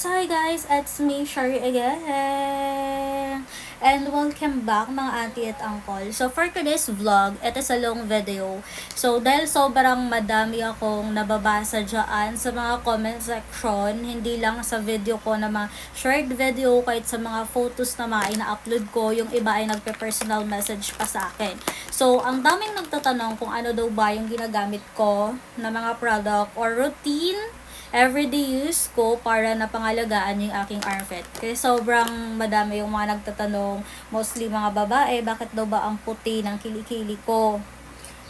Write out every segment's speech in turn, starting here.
So hi guys, it's me, Shari again. And welcome back mga auntie at uncle. So for today's vlog, ito sa long video. So dahil sobrang madami akong nababasa dyan sa mga comment section, hindi lang sa video ko na mga short video, kahit sa mga photos na mga ina-upload ko, yung iba ay nagpe-personal message pa sa akin. So ang daming nagtatanong kung ano daw ba yung ginagamit ko na mga product or routine everyday use ko para napangalagaan yung aking armpit. Kasi sobrang madami yung mga nagtatanong, mostly mga babae, bakit daw ba ang puti ng kilikili ko?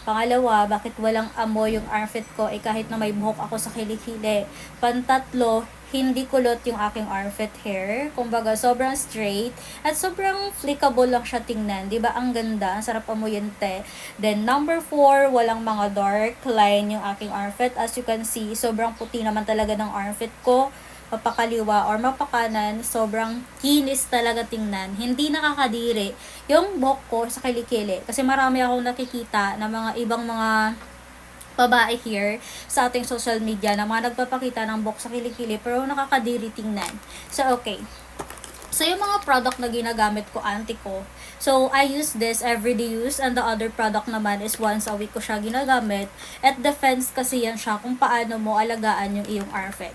Pangalawa, bakit walang amoy yung armpit ko eh kahit na may buhok ako sa kilikili? Pantatlo, hindi kulot yung aking armpit hair. Kumbaga, sobrang straight at sobrang flickable lang siya tingnan. ba Ang ganda, ang sarap amuyin te. Then, number four, walang mga dark line yung aking armpit. As you can see, sobrang puti naman talaga ng armpit ko mapakaliwa or mapakanan, sobrang kinis talaga tingnan. Hindi nakakadiri yung buhok ko sa kilikili. Kasi marami akong nakikita na mga ibang mga babae here sa ating social media na mga nagpapakita ng buhok sa kilikili pero nakakadiri tingnan. So, okay. So, yung mga product na ginagamit ko, anti ko. So, I use this everyday use and the other product naman is once a week ko siya ginagamit. At defense kasi yan siya kung paano mo alagaan yung iyong armpit.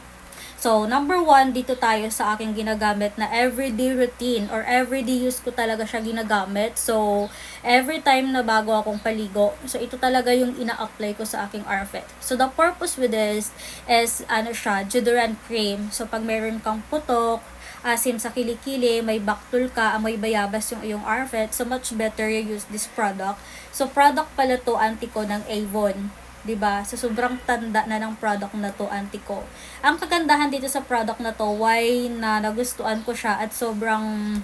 So, number one, dito tayo sa aking ginagamit na everyday routine or everyday use ko talaga siya ginagamit. So, every time na bago akong paligo, so ito talaga yung ina-apply ko sa aking armpit. So, the purpose with this is, ano siya, deodorant cream. So, pag meron kang putok, asim sa kilikili, may baktul ka, amoy bayabas yung iyong armpit, so much better you use this product. So, product pala to, anti ko ng Avon. 'Di ba? So sobrang tanda na ng product na to, anti ko. Ang kagandahan dito sa product na to, why na nagustuhan ko siya at sobrang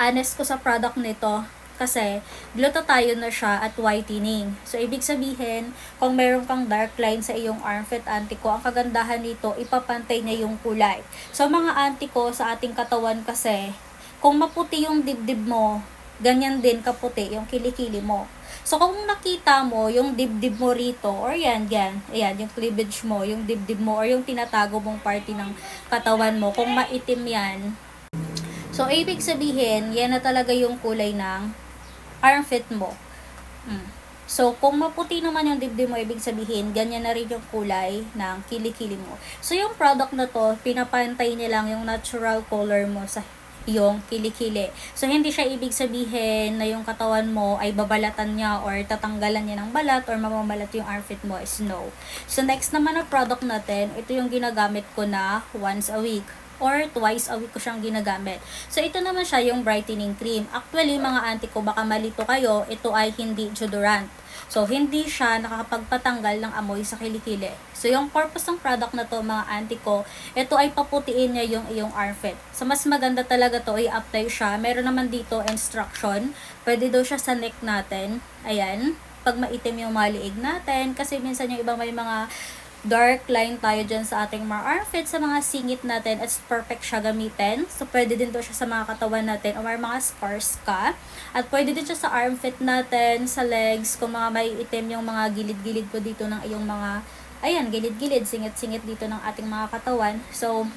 honest ko sa product nito kasi glutathione na siya at whitening. So, ibig sabihin, kung meron kang dark line sa iyong armpit antiko, ang kagandahan nito, ipapantay niya yung kulay. So, mga antiko sa ating katawan kasi, kung maputi yung dibdib mo, ganyan din kaputi yung kilikili mo. So, kung nakita mo yung dibdib mo rito, or yan, yan, ayan, yung cleavage mo, yung dibdib mo, or yung tinatago mong party ng katawan mo, kung maitim yan, so, ibig sabihin, yan na talaga yung kulay ng armpit mo. Mm. So, kung maputi naman yung dibdib mo, ibig sabihin, ganyan na rin yung kulay ng kilikili mo. So, yung product na to, pinapantay niya yung natural color mo sa yung kilikili. So, hindi siya ibig sabihin na yung katawan mo ay babalatan niya or tatanggalan niya ng balat or mamabalat yung armpit mo is no. So, next naman na product natin, ito yung ginagamit ko na once a week or twice a week ko siyang ginagamit. So, ito naman siya yung brightening cream. Actually, mga auntie ko, baka malito kayo, ito ay hindi deodorant. So, hindi siya nakakapagpatanggal ng amoy sa kilikili. So, yung purpose ng product na to, mga auntie ko, ito ay paputiin niya yung iyong armpit. So, mas maganda talaga to, i-apply siya. Meron naman dito instruction. Pwede daw siya sa neck natin. Ayan. Pag maitim yung maliig natin. Kasi minsan yung ibang may mga dark line tayo dyan sa ating mga armpit, sa mga singit natin, it's perfect siya gamitin. So, pwede din to siya sa mga katawan natin o may mga scars ka. At pwede din siya sa armpit natin, sa legs, kung mga may itim yung mga gilid-gilid ko dito ng iyong mga, ayan, gilid-gilid, singit-singit dito ng ating mga katawan. So,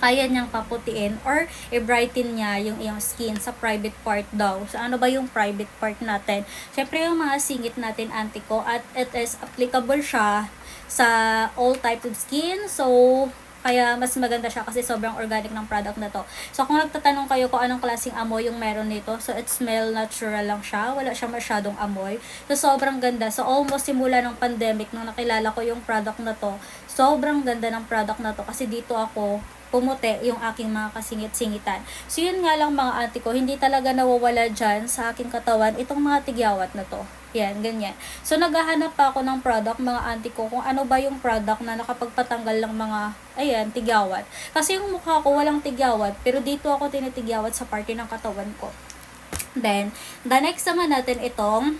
kaya niyang paputiin or i-brighten niya yung iyong skin sa private part daw. So, ano ba yung private part natin? Siyempre, yung mga singit natin antiko at it is applicable siya sa all type of skin. So, kaya mas maganda siya kasi sobrang organic ng product na to. So kung nagtatanong kayo kung anong klaseng amoy yung meron nito, so it smell natural lang siya. Wala siya masyadong amoy. So sobrang ganda. So almost simula ng pandemic nung nakilala ko yung product na to, sobrang ganda ng product na to kasi dito ako pumuti yung aking mga kasingit-singitan. So, yun nga lang mga ate ko, hindi talaga nawawala dyan sa aking katawan itong mga tigyawat na to. Yan, ganyan. So, naghahanap pa ako ng product, mga auntie ko, kung ano ba yung product na nakapagpatanggal ng mga, ayan, tigyawat. Kasi yung mukha ko walang tigyawat, pero dito ako tinitigyawat sa parte ng katawan ko. Then, the next naman natin itong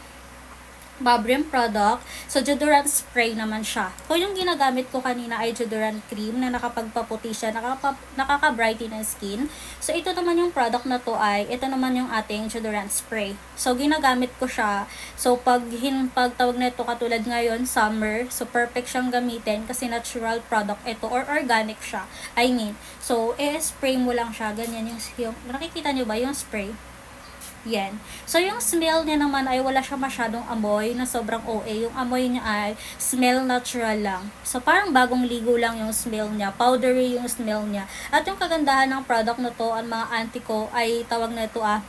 Babrim product. So, deodorant spray naman siya. Kung yung ginagamit ko kanina ay deodorant cream na nakapagpaputi siya, nakaka, nakaka-brighten ng skin. So, ito naman yung product na to ay, ito naman yung ating deodorant spray. So, ginagamit ko siya. So, pag, hin, pag tawag na ito katulad ngayon, summer, so perfect siyang gamitin kasi natural product ito or organic siya. I mean, so, i-spray mo lang siya. Ganyan yung, yung nakikita nyo ba yung spray? Yan. So, yung smell niya naman ay wala siya masyadong amoy na sobrang OA. Yung amoy niya ay smell natural lang. So, parang bagong ligo lang yung smell niya. Powdery yung smell niya. At yung kagandahan ng product na to, ang mga auntie ko ay tawag na ito ah,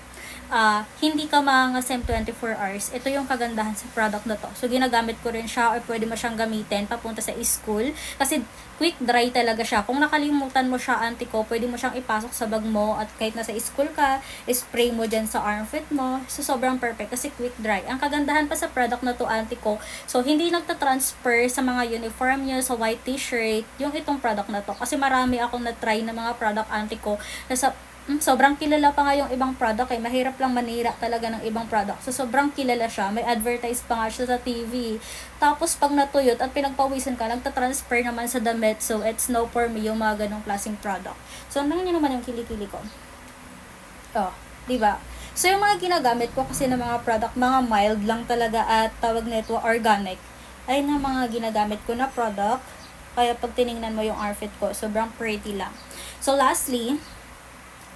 ah, hindi ka mangasem 24 hours. Ito yung kagandahan sa product na to. So, ginagamit ko rin siya or pwede mo siyang gamitin papunta sa school. Kasi, quick dry talaga siya. Kung nakalimutan mo siya, auntie ko, pwede mo siyang ipasok sa bag mo at kahit nasa school ka, spray mo dyan sa armpit mo. So, sobrang perfect kasi quick dry. Ang kagandahan pa sa product na to, auntie ko, so, hindi nagta-transfer sa mga uniform nyo, sa white t-shirt, yung itong product na to. Kasi marami akong na-try na mga product, auntie ko, na sa Mm, sobrang kilala pa nga yung ibang product eh. Mahirap lang manira talaga ng ibang product. So, sobrang kilala siya. May advertise pa nga siya sa TV. Tapos, pag natuyot at pinagpawisan ka, nagta-transfer naman sa damit. So, it's no for me yung mga ganong klaseng product. So, ano nyo naman yung kilikili ko? Oh, di ba? So, yung mga ginagamit ko kasi ng mga product, mga mild lang talaga at tawag nito organic. Ay na mga ginagamit ko na product. Kaya pag tiningnan mo yung outfit ko, sobrang pretty lang. So, lastly,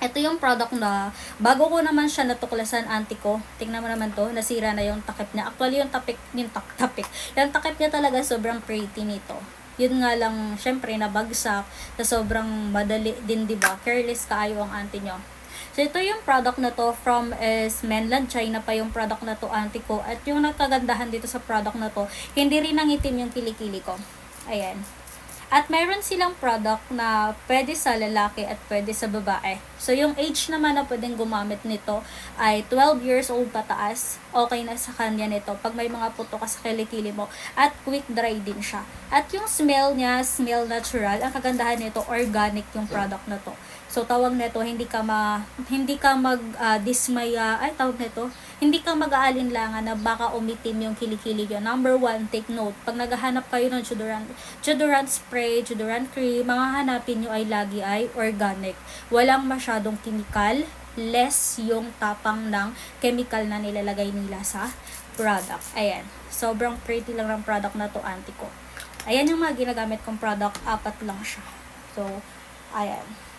ito yung product na, bago ko naman siya natuklasan, auntie ko, tingnan mo naman to, nasira na yung takip niya. Actually, yung tapik, yung tak, tapik, yung takip niya talaga sobrang pretty nito. Yun nga lang, syempre, nabagsak, na sobrang madali din, di ba? Careless kaayo ang auntie nyo. So, ito yung product na to from is mainland China pa yung product na to, auntie ko. At yung nagkagandahan dito sa product na to, hindi rin nangitim yung kilikili ko. Ayan. At meron silang product na pwede sa lalaki at pwede sa babae. So, yung age naman na pwedeng gumamit nito ay 12 years old pataas. Okay na sa kanya nito pag may mga puto ka sa kilikili mo. At quick dry din siya. At yung smell niya, smell natural. Ang kagandahan nito, organic yung product na to. So, tawag nito, hindi ka ma, hindi ka mag ah, dismaya, ay tawag nito, hindi ka mag-aalinlangan na baka umitim yung kilikili nyo. Number one, take note. Pag naghahanap kayo ng deodorant, deodorant spray, deodorant cream, mga hanapin nyo ay lagi ay organic. Walang masyadong chemical, less yung tapang ng chemical na nilalagay nila sa product. Ayan. Sobrang pretty lang ng product na to, auntie ko. Ayan yung mga ginagamit kong product. Apat lang siya. So, ayan.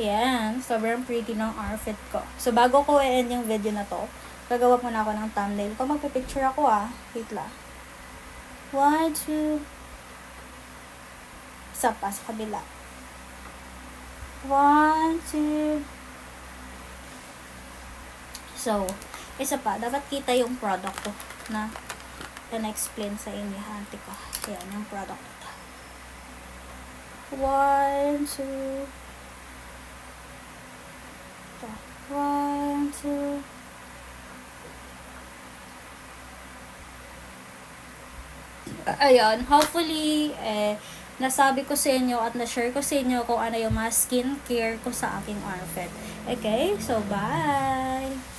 Ayan. Sobrang pretty ng outfit ko. So, bago ko i-end yung video na to, gagawa muna ako ng thumbnail. Kung magpipicture ako ah. Wait lang. One, two. Isa pa sa kabila. One, two. So, isa pa. Dapat kita yung product ko na na-explain sa inyo. Hanti ko. Ayan, yung product ito. One, two. Ito. One, two. Ayun, hopefully, eh, nasabi ko sa inyo at na-share ko sa inyo kung ano yung mga skincare ko sa aking outfit. Okay? So, bye!